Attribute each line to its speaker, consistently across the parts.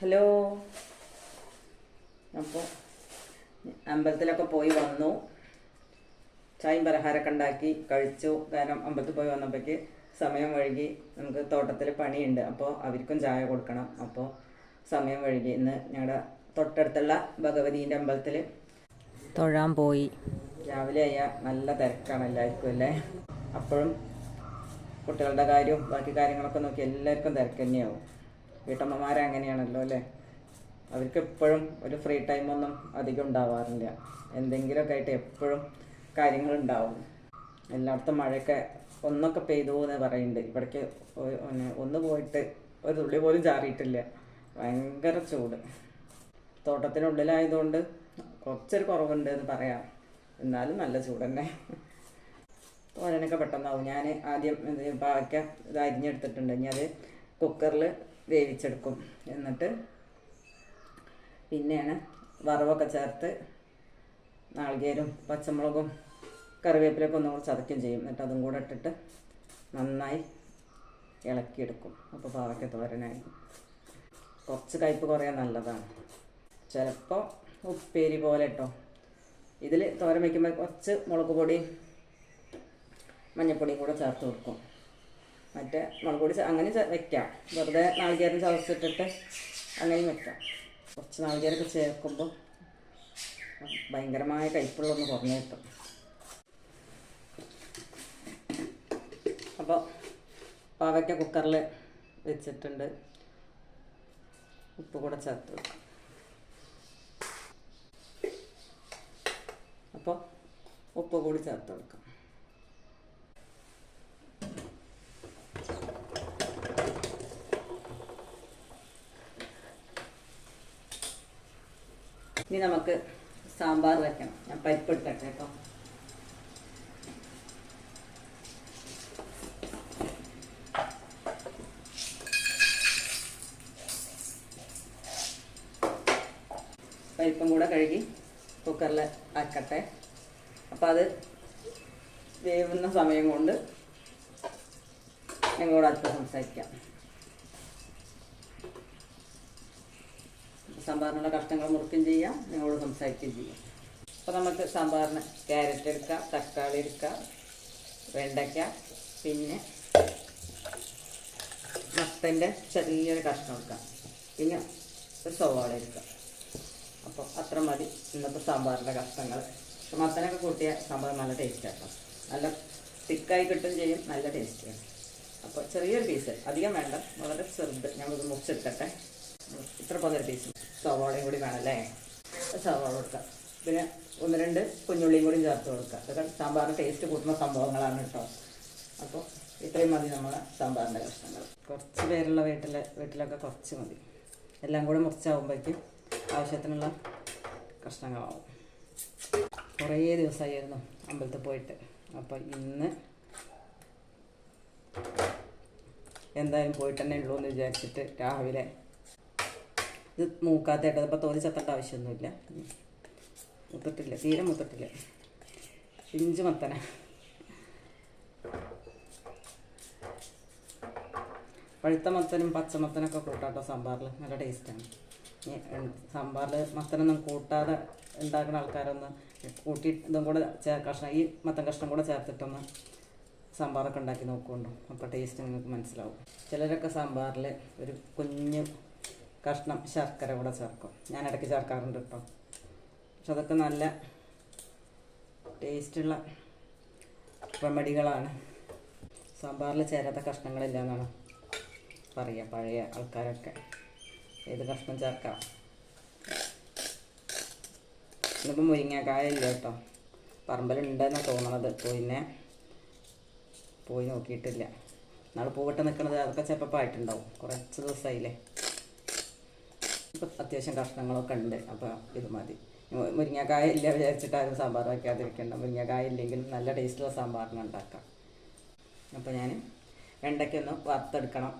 Speaker 1: Hello അപ്പോൾ അമ്പലത്തിലൊക്കെ പോയി വന്നു. ചായം പലഹാരമൊക്കെ ഉണ്ടാക്കി കഴിച്ചു. കാരണം അമ്പലത്തിൽ പോയി വന്നപ്പോഴേക്ക് സമയം വഴുകി നമുക്ക് തോട്ടത്തിൽ പണിയുണ്ട്. അപ്പോൾ അവർക്കും ചായ കൊടുക്കണം. അപ്പോൾ സമയം വഴുകി ഇന്ന് ഞങ്ങളുടെ തൊട്ടടുത്തുള്ള ഭഗവതീന്റെ അമ്പലത്തിൽ തൊഴാൻ പോയി. രാവിലെ ആയാൽ നല്ല തിരക്കാണ് എല്ലാവർക്കും അല്ലേ? അപ്പോഴും കുട്ടികളുടെ കാര്യവും ബാക്കി കാര്യങ്ങളൊക്കെ നോക്കി എല്ലാവർക്കും തിരക്ക് തന്നെയാവും. വീട്ടമ്മമാരെ അങ്ങനെയാണല്ലോ അല്ലേ? അവർക്ക് എപ്പോഴും ഒരു ഫ്രീ ടൈമൊന്നും അധികം ഉണ്ടാവാറില്ല. എന്തെങ്കിലുമൊക്കെ ആയിട്ട് എപ്പോഴും കാര്യങ്ങൾ ഉണ്ടാവും എല്ലായിടത്തും മഴയൊക്കെ ഒന്നൊക്കെ പെയ്തു എന്ന് പറയുന്നുണ്ട്. ഇവിടേക്ക് ഒന്ന് പോയിട്ട് ഒരു തുള്ളി പോലും ചാറിയിട്ടില്ല. ഭയങ്കര ചൂട്. തോട്ടത്തിനുള്ളിലായതുകൊണ്ട് കുറച്ചൊരു കുറവുണ്ട് എന്ന് പറയാം. എന്നാലും നല്ല ചൂട് തന്നെ. തോരനൊക്കെ പെട്ടെന്നാവും. ഞാൻ ആദ്യം പാവയ്ക്ക ഇത് അരിഞ്ഞെടുത്തിട്ടുണ്ട്. ഇനി അത് കുക്കറിൽ വേവിച്ചെടുക്കും. എന്നിട്ട് പിന്നെയാണ് വറവൊക്കെ ചേർത്ത് നാളികേരും പച്ചമുളകും കറിവേപ്പിലൊക്കെ ഒന്നും കൂടെ ചതയ്ക്കും ചെയ്യും. എന്നിട്ട് അതും കൂടെ ഇട്ടിട്ട് നന്നായി ഇളക്കിയെടുക്കും. അപ്പോൾ പാവയ്ക്ക തോരനായി കുറച്ച് കയ്പ്പ് കുറയാൻ നല്ലതാണ്. ചിലപ്പോൾ ഉപ്പേരി പോലെ കേട്ടോ. ഇതിൽ തോരൻ വയ്ക്കുമ്പോൾ കുറച്ച് മുളക് പൊടി മഞ്ഞപ്പൊടിയും കൂടെ ചേർത്ത് കൊടുക്കും. മറ്റേ മുളക് പൊടി അങ്ങനെ വെക്കാം. വെറുതെ നാളികേരം ചതച്ചിട്ടിട്ട് അങ്ങനെയും വെക്കാം. കുറച്ച് നാളികേരമൊക്കെ ചേർക്കുമ്പോൾ ഭയങ്കരമായ കയ്പുള്ളൊന്ന് കുറഞ്ഞു കിട്ടും. അപ്പോൾ പാവയ്ക്ക കുക്കറിൽ വെച്ചിട്ടുണ്ട്. ഉപ്പ് കൂടെ ചേർത്ത് വെക്കാം. അപ്പോൾ ഉപ്പ് കൂടി ചേർത്ത് കൊടുക്കാം ഇനി നമുക്ക് സാമ്പാർ വെക്കണം. ഞാൻ പരിപ്പ് ഇട്ടട്ടെ കേട്ടോ. പരിപ്പും കൂടെ കഴുകി കുക്കറിൽ ആക്കട്ടെ. അപ്പം അത് വേവുന്ന സമയം കൊണ്ട് ഞങ്ങളോട് അടുത്ത് സംസാരിക്കാം. സാമ്പാറിനുള്ള കഷ്ണങ്ങൾ മുറിക്കുകയും ചെയ്യാം. നിങ്ങളോട് സംസാരിക്കുകയും ചെയ്യാം. അപ്പോൾ നമുക്ക് സാമ്പാറിന് ക്യാരറ്റ് എടുക്കാം തക്കാളി എടുക്കാം വെണ്ടയ്ക്ക പിന്നെ മത്തന്റെ ചെറിയൊരു കഷ്ണം എടുക്കാം. പിന്നെ ഒരു സവാള എടുക്കാം. അപ്പോൾ അത്ര മതി ഇന്നത്തെ സാമ്പാറിന്റെ കഷ്ണങ്ങൾ മത്തനൊക്കെ കൂട്ടിയ സാമ്പാർ നല്ല ടേസ്റ്റ് ആക്കാം നല്ല തിക്കായി കിട്ടും ചെയ്യും നല്ല ടേസ്റ്റിയാണ് അപ്പോൾ ചെറിയൊരു പീസ് അധികം വേണ്ട വളരെ ചെറുത്. ഞങ്ങൾക്ക് മുറിച്ചെടുക്കട്ടെ ഇത്ര പതിനൊരു പീസ് സവാളയും കൂടി വേണമല്ലേ സവാള കൊടുക്കാം. പിന്നെ ഒന്ന് രണ്ട് കുഞ്ഞുള്ളിയും കൂടി ചേർത്ത് കൊടുക്കുക അതൊക്കെ സാമ്പാറിന് ടേസ്റ്റ് കൂട്ടുന്ന സംഭവങ്ങളാണ് കേട്ടോ. അപ്പോൾ ഇത്രയും മതി നമ്മളെ സാമ്പാറിന്റെ കഷ്ണങ്ങൾ. കുറച്ച് പേരുള്ള വീട്ടിലെ വീട്ടിലൊക്കെ കുറച്ച് മതി. എല്ലാം കൂടി മുറിച്ചാകുമ്പോഴേക്കും ആവശ്യത്തിനുള്ള കഷ്ണങ്ങളാവും. കുറേ ദിവസമായിരുന്നു അമ്പലത്തിൽ പോയിട്ട്. അപ്പോൾ ഇന്ന് എന്തായാലും പോയിട്ട് തന്നെ ഉള്ളൂ എന്ന് വിചാരിച്ചിട്ട് രാവിലെ ഇത് മൂക്കാത്തേട്ടത്. അപ്പോൾ തോന്നി ചത്തേണ്ട ആവശ്യമൊന്നുമില്ല. മുത്തിട്ടില്ല. തീരെ മുത്തിട്ടില്ല. ഇഞ്ചി മത്തന. പഴുത്ത മത്തനും പച്ചമത്തനൊക്കെ കൂട്ടാട്ടോ സാമ്പാറിൽ നല്ല ടേസ്റ്റാണ്. സാമ്പാറിൽ മത്തനൊന്നും കൂട്ടാതെ ഉണ്ടാക്കുന്ന ആൾക്കാരൊന്ന് കൂട്ടി ഇതും കൂടെ കഷ്ണം ഈ മത്തൻ കഷ്ണം കൂടെ ചേർത്തിട്ടൊന്ന് സാമ്പാറൊക്കെ ഉണ്ടാക്കി നോക്കുന്നുണ്ടോ? അപ്പോൾ ടേസ്റ്റ് നിങ്ങൾക്ക് മനസ്സിലാവും. ചിലരൊക്കെ സാമ്പാറിൽ ഒരു കുഞ്ഞ് കഷ്ണം ശർക്കര കൂടെ ചേർക്കും. ഞാൻ ഇടയ്ക്ക് ചേർക്കാറുണ്ട് കേട്ടോ പക്ഷെ അതൊക്കെ നല്ല ടേസ്റ്റുള്ള റെമഡികളാണ് സാമ്പാറിൽ ചേരാത്ത കഷ്ണങ്ങളില്ല എന്നാണ് പറയുക പഴയ ആൾക്കാരൊക്കെ. ഏത് കഷ്ണം ചേർക്കാം? ഇന്നിപ്പോൾ മുരിങ്ങക്കായ ഇല്ല കേട്ടോ പറമ്പലുണ്ടെന്നാണ് തോന്നണത്. പിന്നെ പോയി നോക്കിയിട്ടില്ല. നാളെ പൂവിട്ട് നിൽക്കുന്നത് അതൊക്കെ ചിലപ്പോൾ ആയിട്ടുണ്ടാവും കുറച്ച് ദിവസമായില്ലേ അത്യാവശ്യം കഷ്ണങ്ങളൊക്കെ ഉണ്ട്. അപ്പോൾ ഇത് മതി. മുരിങ്ങക്കായ ഇല്ല വിചാരിച്ചിട്ട് ആരും സാമ്പാർ വയ്ക്കാതിരിക്കേണ്ട. മുരിങ്ങക്കായ ഇല്ലെങ്കിലും നല്ല ടേസ്റ്റുള്ള സാമ്പാറിന് ഉണ്ടാക്കാം അപ്പോൾ ഞാൻ വെണ്ടയ്ക്കൊന്ന് വറുത്തെടുക്കണം.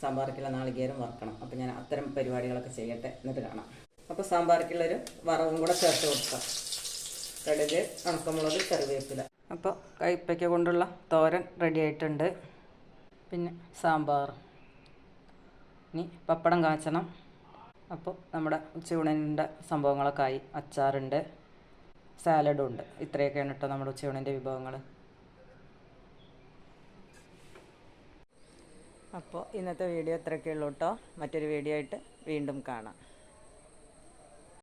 Speaker 1: സാമ്പാറിക്കുള്ള നാളികേരം വറുക്കണം. അപ്പോൾ ഞാൻ അത്തരം പരിപാടികളൊക്കെ ചെയ്യട്ടെ എന്നിട്ട് കാണാം. അപ്പോൾ സാമ്പാറിക്കുള്ളൊരു വറവും കൂടെ ചേർത്ത് കൊടുക്കാം. കടുക് ഉണക്കമുളക് കറിവേപ്പില. അപ്പോൾ കയ്പ്പയ്ക്ക കൊണ്ടുള്ള തോരൻ റെഡി ആയിട്ടുണ്ട്. പിന്നെ സാമ്പാർ. ഇനി പപ്പടം കാച്ചണം. അപ്പോൾ നമ്മുടെ ഉച്ചയൂണിന്റെ സംഭവങ്ങളൊക്കെ ആയി. അച്ചാറുണ്ട് സാലഡും ഉണ്ട്. ഇത്രയൊക്കെയാണ് കേട്ടോ നമ്മുടെ ഉച്ചയൂണിന്റെ വിഭവങ്ങൾ അപ്പോൾ ഇന്നത്തെ വീഡിയോ ഇത്രയൊക്കെ ഉള്ളൂ കേട്ടോ. മറ്റൊരു വീഡിയോ ആയിട്ട് വീണ്ടും കാണാം.